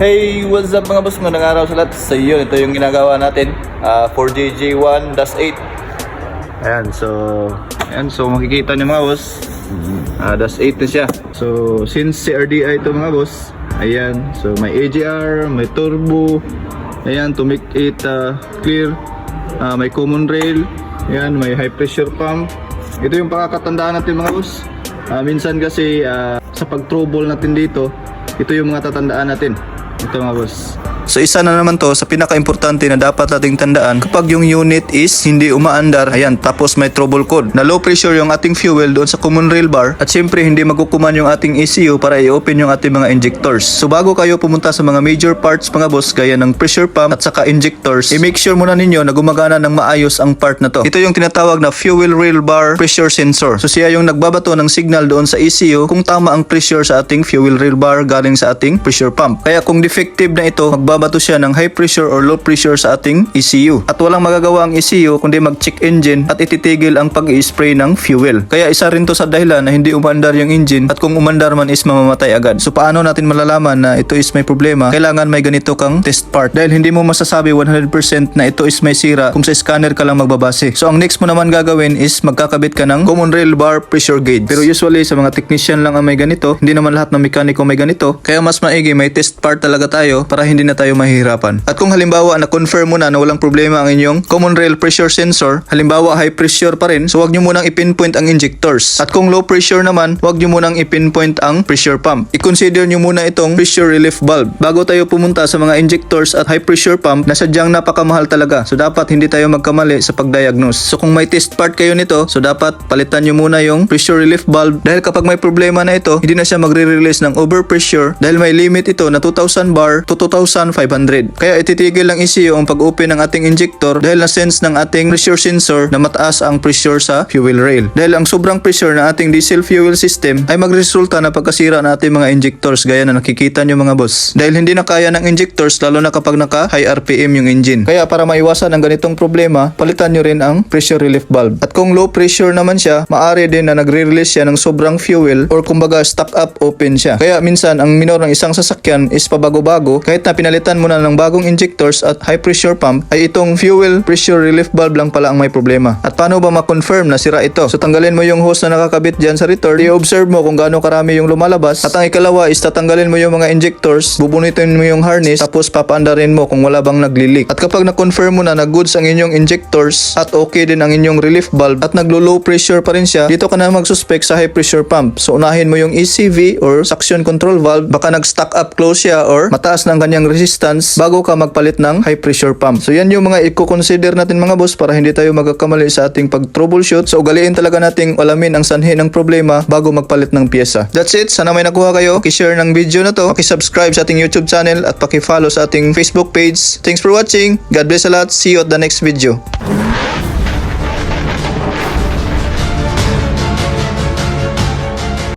Hey, what's up mga boss? Magandang araw sa lahat. Sa iyo, ito yung ginagawa natin. Ah, 4JJ1-8. Ayan, so... Ayan, so makikita niyo mga boss. Ah, das 8 na siya. So, since CRDI ito mga boss, ayan. So, may AGR, may turbo. Ayan, to make it ah, clear. Ah, may common rail. Ayan, may high pressure pump. Ito yung pakakatandaan natin mga boss. Ah, minsan kasi ah, sa pag-trouble natin dito, ito yung mga tatandaan natin. Ito mga boss. So isa na naman to sa pinaka-importante na dapat nating tandaan kapag yung unit is hindi umaandar, ayan, tapos may trouble code. Na low pressure yung ating fuel doon sa common rail bar at syempre hindi magkukuman yung ating ECU para i-open yung ating mga injectors. So bago kayo pumunta sa mga major parts mga boss gaya ng pressure pump at saka injectors, i-make sure muna ninyo na gumagana ng maayos ang part na to. Ito yung tinatawag na fuel rail bar pressure sensor. So siya yung nagbabato ng signal doon sa ECU kung tama ang pressure sa ating fuel rail bar galing sa ating pressure pump. Kaya kung defective na ito, magbabato siya ng high pressure or low pressure sa ating ECU. At walang magagawa ang ECU kundi mag-check engine at ititigil ang pag-i-spray ng fuel. Kaya isa rin to sa dahilan na hindi umandar yung engine at kung umandar man is mamamatay agad. So paano natin malalaman na ito is may problema? Kailangan may ganito kang test part dahil hindi mo masasabi 100% na ito is may sira kung sa scanner ka lang magbabase. So ang next mo naman gagawin is magkakabit ka ng common rail bar pressure gauge. Pero usually sa mga technician lang ang may ganito, hindi naman lahat ng mekaniko may ganito. Kaya mas maigi may test part talaga tayo para hindi na tayo mahihirapan. At kung halimbawa na-confirm mo na na walang problema ang inyong common rail pressure sensor, halimbawa high pressure pa rin, so wag nyo munang ipinpoint ang injectors. At kung low pressure naman, wag nyo munang ipinpoint ang pressure pump. I-consider nyo muna itong pressure relief valve bago tayo pumunta sa mga injectors at high pressure pump na sadyang napakamahal talaga. So dapat hindi tayo magkamali sa pag-diagnose. So kung may test part kayo nito, so dapat palitan nyo muna yung pressure relief valve dahil kapag may problema na ito, hindi na siya magre-release ng overpressure dahil may limit ito na 2,000 bar to 2,500. Kaya ititigil lang ECU ang pag-open ng ating injector dahil na-sense ng ating pressure sensor na mataas ang pressure sa fuel rail. Dahil ang sobrang pressure ng ating diesel fuel system ay magresulta na pagkasira ng ating mga injectors gaya na nakikita nyo mga boss. Dahil hindi na kaya ng injectors lalo na kapag naka high RPM yung engine. Kaya para maiwasan ang ganitong problema, palitan nyo rin ang pressure relief valve. At kung low pressure naman siya, maaari din na nagre-release siya ng sobrang fuel or kumbaga stock up open siya. Kaya minsan ang minor ng isang sasakyan is pabago-bago kahit na pinalitan mo na ng bagong injectors at high pressure pump ay itong fuel pressure relief valve lang pala ang may problema. At paano ba ma-confirm na sira ito? So tanggalin mo yung hose na nakakabit dyan sa return, i-observe mo kung gaano karami yung lumalabas at ang ikalawa is tatanggalin mo yung mga injectors, bubunitin mo yung harness tapos papaandarin mo kung wala bang nagli-leak. At kapag na-confirm mo na na goods ang inyong injectors at okay din ang inyong relief valve at naglo-low pressure pa rin siya, dito ka na mag-suspect sa high pressure pump. So unahin mo yung ECV or suction control valve, baka nag-stack up close siya or mataas ng kanyang resistance bago ka magpalit ng high pressure pump. So yan yung mga i-consider natin mga boss para hindi tayo magkakamali sa ating pag-troubleshoot. So ugaliin talaga nating alamin ang sanhi ng problema bago magpalit ng pyesa. That's it. Sana may nakuha kayo. Paki-share ng video na to. Paki-subscribe sa ating YouTube channel at paki-follow sa ating Facebook page. Thanks for watching. God bless a lot. See you at the next video.